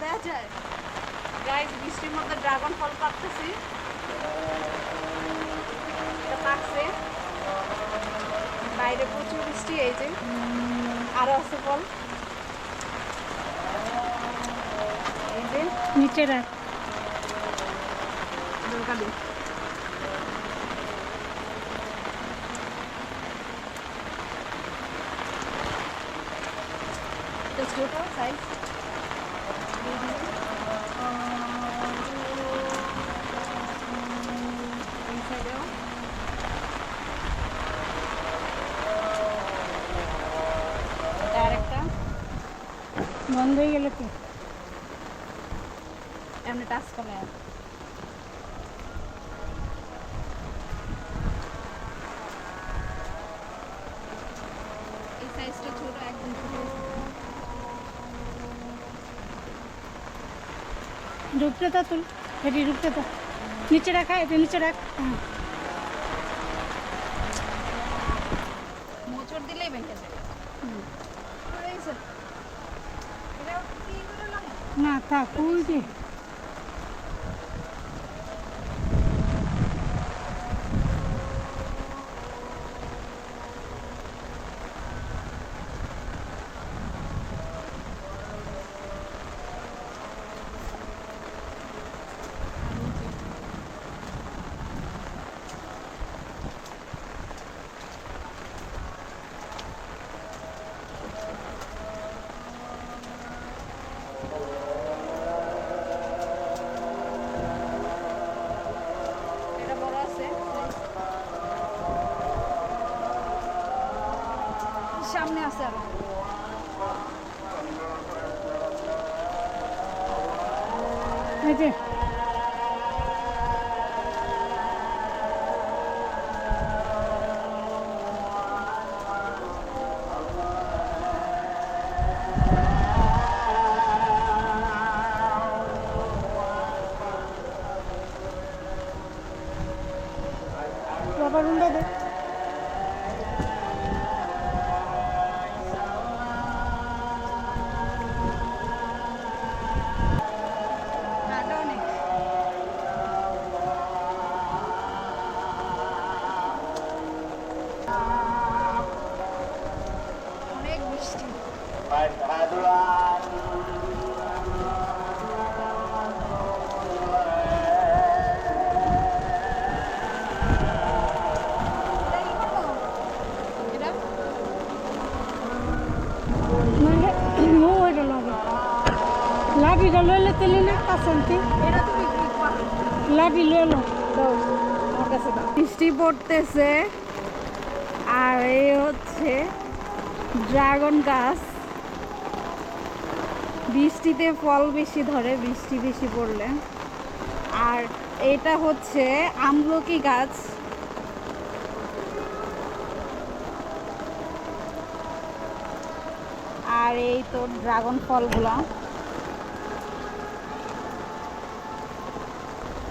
দেওয়া যায়? গাইজ বৃষ্টির মধ্যে ড্রাগন ফল পাকতেছি। পাকছে। বাইরে প্রচুর বৃষ্টি এই যে। আরও আছে ফল। এই যে। নিচে রাখ। এই সাইডেও এটা আরেকটা বন্ধ হয়ে গেল কি এমনি টাচ করলে ঢুকতে তো তুল এটি ডুবতে তো নিচে রাখা এটা নিচে রাখ। হ্যাঁ। মোচড় দিলেই ভেঙে যাবে না থাক ওই যে এটা বড় আছে সামনে আছে আরও। এই যে। অনেক বৃষ্টি লাঠিটা লইলে তেলি না কাছান্তি এটা তুমি কি পারো? লাঠি লইলো। বৃষ্টি পড়তেছে আর এই হচ্ছে ড্রাগন গাছ। বৃষ্টিতে ফল বেশি ধরে, বৃষ্টি বেশি পড়লে। আর এটা হচ্ছে আমলকি গাছ। আর এই তো ড্রাগন ফলগুলা।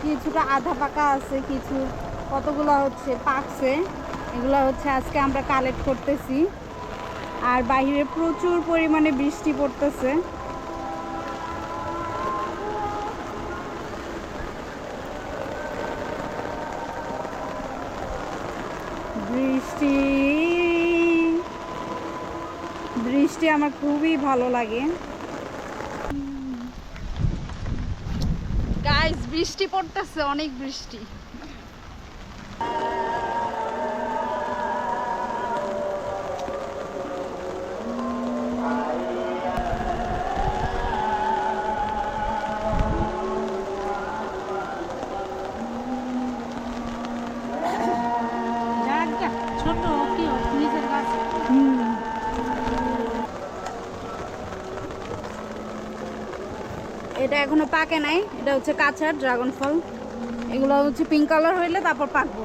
কিছুটা আধা পাকা আছে, কিছু কতগুলো হচ্ছে, পাকছে। এগুলো হচ্ছে আজকে আমরা কালেক্ট করতেছি। আর বাইরে প্রচুর পরিমাণে বৃষ্টি পড়তেছে। বৃষ্টি বৃষ্টি আমার খুবই ভালো লাগে। বৃষ্টি পড়তেছে, অনেক বৃষ্টি। এটা এখনও পাকে নাই, এটা হচ্ছে কাঁচা ড্রাগন ফল। এগুলো হচ্ছে পিঙ্ক কালার হইলে তারপর পাকবো।